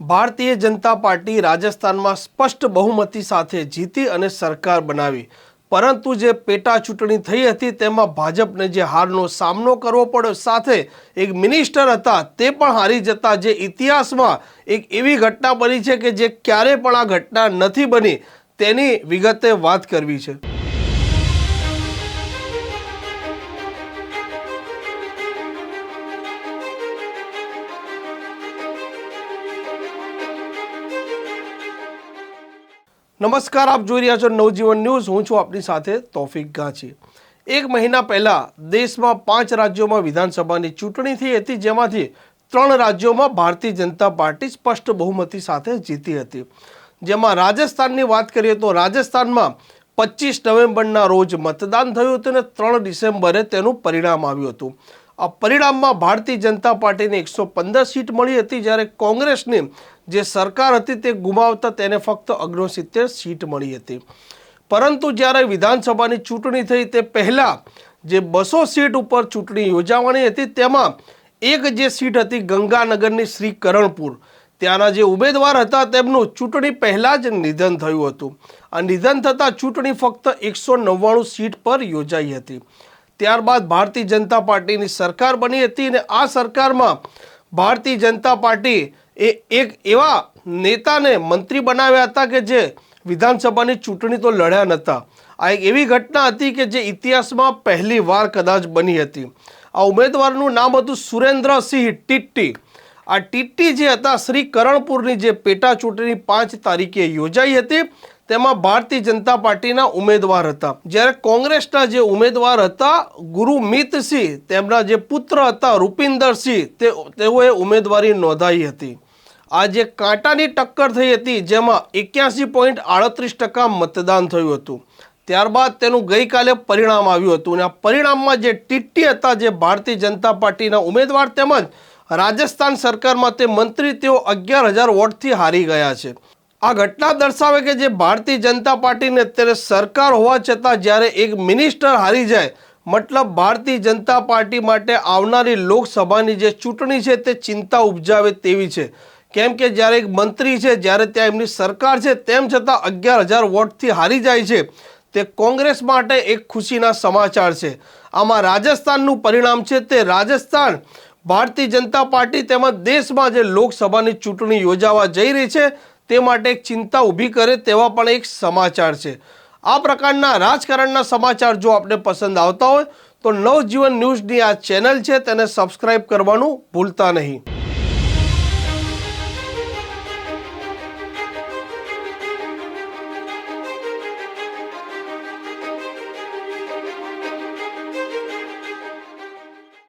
Bharatiya Janata party રાજસ્થાનમાં સ્પષ્ટ બહુમતી સાથે જીતી અને સરકાર બનાવી. પરંતુ જે પેટા ચૂંટણી થઈ હતી તેમાં ભાજપને જે હારનો સામનો કરવો પડ્યો સાથે એક મિનિસ્ટર હતા તે પણ હારી જતા. જે ઇતિહાસમાં એક એવી ઘટના બની છે કે જે ક્યારે પણ આ ઘટના નથી બની તેની વિગતે વાત કરવી છે. નમસ્કાર, આપ જોઈ રહ્યા છો નવજીવન ન્યૂઝ. હું છું આપની સાથે તોફિક ગાંચી. એક મહિના પહેલાં દેશમાં પાંચ રાજ્યોમાં વિધાનસભાની ચૂંટણી થઈ હતી, જેમાંથી ત્રણ રાજ્યોમાં ભારતીય જનતા પાર્ટી સ્પષ્ટ બહુમતી સાથે જીતી હતી. જેમાં રાજસ્થાનની વાત કરીએ તો રાજસ્થાનમાં પચીસ નવેમ્બરના રોજ મતદાન થયું હતું અને ત્રણ ડિસેમ્બરે તેનું પરિણામ આવ્યું હતું. આ પરિણામમાં ભારતીય જનતા પાર્ટીને એકસો પંદર સીટ મળી હતી, જ્યારે કોંગ્રેસની જે સરકાર હતી તે ગુમાવતા તેને ફક્ત ઓગણસિત્તેર સીટ મળી હતી. પરંતુ જ્યારે વિધાનસભાની ચૂંટણી થઈ તે પહેલાં જે બસો સીટ ઉપર ચૂંટણી યોજાવાની હતી તેમાં એક જે સીટ હતી ગંગાનગરની શ્રી કરણપુર. ત્યાંના જે ઉમેદવાર હતા તેમનું ચૂંટણી પહેલાં જ નિધન થયું હતું. આ નિધન થતાં ચૂંટણી ફક્ત એકસો નવ્વાણું સીટ પર યોજાઈ હતી. ત્યારબાદ ભારતીય જનતા પાર્ટીની સરકાર બની હતી અને આ સરકારમાં ભારતીય જનતા પાર્ટી એ એક એવા નેતાને મંત્રી બનાવ્યા હતા કે જે વિધાનસભાની ચૂંટણી તો લડ્યા નહોતા આ એક એવી ઘટના હતી કે જે ઇતિહાસમાં પહેલી વાર કદાચ બની હતી. આ ઉમેદવારનું નામ હતું સુરેન્દ્રસિંહ ટીટ્ટી. આ ટિટ્ટી જે હતા, શ્રી કરણપુરની જે પેટા ચૂંટણી પાંચ તારીખે યોજાઈ હતી, તેમાં ભારતીય જનતા પાર્ટીના ઉમેદવાર હતા. જ્યારે કોંગ્રેસના જે ઉમેદવાર હતા ગુરુમીતસિંહ તેમના જે પુત્ર હતા રૂપિન્દરસિંહ તે તેઓએ ઉમેદવારી નોંધાઈ હતી. આ જે કાંટાની ટક્કર થઈ હતી, જેમાં એક્યાસી પોઈન્ટ આડત્રીસ ટકા મતદાન થયું હતું. ત્યારબાદ તેનું ગઈકાલે પરિણામ આવ્યું હતું અને આ પરિણામમાં જે ટીટી હતા, જે ભારતીય જનતા પાર્ટીના ઉમેદવાર તેમજ રાજસ્થાન સરકારમાં તે મંત્રી તેઓ અગિયાર હજાર વોટથી હારી ગયા છે. આ ઘટના દર્શાવે કે જે ભારતીય જનતા પાર્ટીને અત્યારે સરકાર હોવા છતાં જ્યારે એક મિનિસ્ટર હારી જાય, મતલબ ભારતીય જનતા પાર્ટી માટે આવનારી લોકસભાની જે ચૂંટણી છે તે ચિંતા ઉપજાવે તેવી છે. કેમ કે જ્યારે એક મંત્રી છે, જ્યારે ત્યાં એમની સરકાર છે, તેમ છતાં અગિયાર હજાર વોટથી હારી જાય છે. તે કોંગ્રેસ માટે એક ખુશીના સમાચાર છે. આમાં રાજસ્થાનનું પરિણામ છે તે રાજસ્થાન. ભારતીય જનતા પાર્ટી તેમજ દેશમાં જે લોકસભાની ચૂંટણી યોજાવા જઈ રહી છે, તે માટે એક ચિંતા ઊભી કરે તેવા પણ એક સમાચાર છે. આ પ્રકારના રાજકારણના સમાચાર જો આપને પસંદ આવતા હોય, તો નવજીવન ન્યૂઝની આ ચેનલ છે, તેને સબસ્ક્રાઈબ કરવાનું ભૂલતા નહીં.